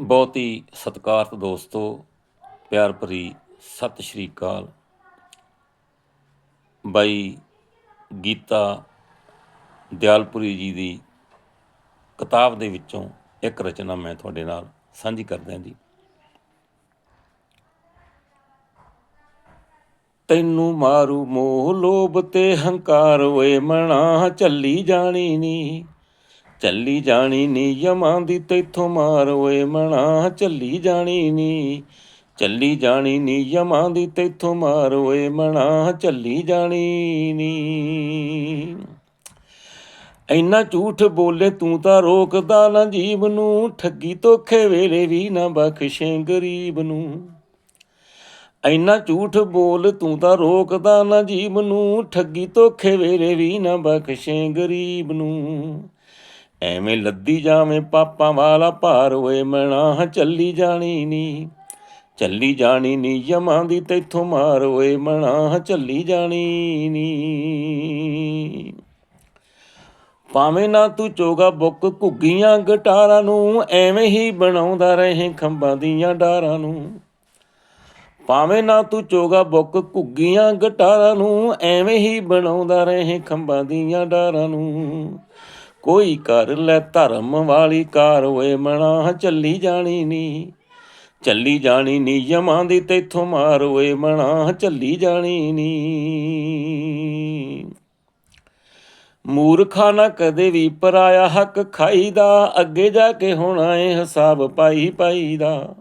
ਬਹੁਤ ਹੀ ਸਤਿਕਾਰਤ ਦੋਸਤੋ, ਪਿਆਰ ਭਰੀ ਸਤਿ ਸ਼੍ਰੀ ਅਕਾਲ। ਬਾਈ ਗੀਤਾ ਦਿਆਲਪੁਰੀ ਜੀ ਦੀ ਕਿਤਾਬ ਦੇ ਵਿੱਚੋਂ ਇੱਕ ਰਚਨਾ ਮੈਂ ਤੁਹਾਡੇ ਨਾਲ ਸਾਂਝੀ ਕਰਦਾ ਜੀ। ਤੈਨੂੰ ਮਾਰੂ ਮੋਹ ਲੋਭ ਤੇ ਹੰਕਾਰ ਓਏ ਮਣਾ ਚੱਲੀ ਜਾਣੀ ਨੀ। ਚੱਲੀ ਜਾਣੀ ਨੀ ਯਮਾਂ ਦੀ ਤੈਥੋਂ ਮਾਰ ਓਏ ਮਣਾ, ਚੱਲੀ ਜਾਣੀ ਨੀ, ਚੱਲੀ ਜਾਣੀ ਨੀ ਯਮਾਂ ਦੀ ਤੈਥੋਂ ਮਾਰ ਓਏ ਮਣਾ, ਚੱਲੀ ਜਾਣੀ ਨੀ। ਇੰਨਾ ਝੂਠ ਬੋਲੇ ਤੂੰ ਤਾਂ ਰੋਕਦਾ ਨਾ ਜੀਵ ਨੂੰ, ਠੱਗੀ ਧੋਖੇ ਵੇਲੇ ਵੀ ਨਾ ਬਖਸ਼ੇ ਗਰੀਬ ਨੂੰ। ਇੰਨਾ ਝੂਠ ਬੋਲ ਤੂੰ ਤਾਂ ਰੋਕਦਾ ਨਾ ਜੀਵ ਨੂੰ, ਠੱਗੀ ਧੋਖੇ ਵੇਲੇ ਵੀ ਨਾ ਬਖਸ਼ੇ ਗਰੀਬ ਨੂੰ। ਐਵੇਂ ਲੱਦੀ ਜਾਵੇਂ ਪਾਪਾਂ ਵਾਲਾ ਭਾਰ, ਓਏ ਮਣਾ ਚੱਲੀ ਜਾਣੀ ਨੀ। ਚੱਲੀ ਜਾਣੀ ਨੀ ਯਮਾਂ ਦੀ ਤੈਥੋਂ ਮਾਰ, ਓਏ ਮਣਾ ਚੱਲੀ ਜਾਣੀ ਨੀ। ਭਾਵੇਂ ਨਾ ਤੂੰ ਚੋਗਾ ਬੁੱਕ ਘੁੱਗੀਆਂ ਗਟਾਰਾਂ ਨੂੰ, ਐਵੇਂ ਹੀ ਬਣਾਉਂਦਾ ਰਹੇ ਖੰਭਾਂ ਦੀਆਂ ਡਾਰਾਂ ਨੂੰ। ਭਾਵੇਂ ਨਾ ਤੂੰ ਚੋਗਾ ਬੁੱਕ ਘੁੱਗੀਆਂ ਗਟਾਰਾਂ ਨੂੰ, ਐਵੇਂ ਹੀ ਬਣਾਉਂਦਾ ਰਹੇ ਖੰਭਾਂ ਦੀਆਂ ਡਾਰਾਂ ਨੂੰ। ਕੋਈ ਕਰ ਲੈ ਧਰਮ ਵਾਲੀ ਕਾਰ, ਓਏ ਮਣਾ ਚੱਲੀ ਜਾਣੀ ਨੀ। ਚੱਲੀ ਜਾਣੀ ਨੀ, ਯਮਾਂ ਦੀ ਤੈਥੋਂ ਮਾਰ, ਓਏ ਮਣਾ ਚੱਲੀ ਜਾਣੀ ਨੀ। ਮੂਰਖਾ ਨਾ ਕਦੇ ਵੀ ਪਰਾਇਆ ਹੱਕ ਖਾਈਦਾ, ਅੱਗੇ ਜਾ ਕੇ ਹੋਣਾ ਏ ਹਿਸਾਬ ਪਾਈ ਪਾਈ ਦਾ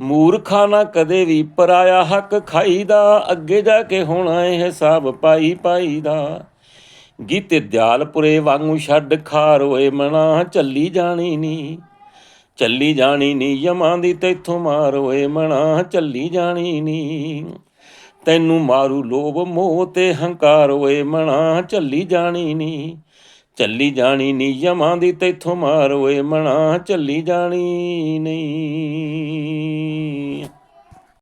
ਮੂਰਖਾ ਨਾ ਕਦੇ ਵੀ ਪਰਾਇਆ ਹੱਕ ਖਾਈਦਾ, ਅੱਗੇ ਜਾ ਕੇ ਹੋਣਾ ਏ ਹਿਸਾਬ ਪਾਈ ਪਾਈ ਦਾ ਗੀਤੇ ਦਿਆਲਪੁਰੇ ਵਾਂਗੂ ਛੱਡ ਖਾਰੋਏ ਮਣਾ, ਚੱਲੀ ਜਾਣੀ ਨੀ। ਚੱਲੀ ਜਾਣੀ ਨੀ, ਯਮਾਂ ਦੀ ਤੈਥੋਂ ਮਾਰ ਓਏ ਮਣਾ, ਚੱਲੀ ਜਾਣੀ ਨੀ। ਤੈਨੂੰ ਮਾਰੂ ਲੋਭ, ਮੋਹ ਤੇ ਹੰਕਾਰ ਓਏ ਮਣਾ, ਚੱਲੀ ਜਾਣੀ ਨੀ। ਚੱਲੀ ਜਾਣੀ ਨੀ, ਯਮਾਂ ਦੀ ਤੈਥੋਂ ਮਾਰ ਓਏ ਮਣਾ, ਚੱਲੀ ਜਾਣੀ ਨਹੀਂ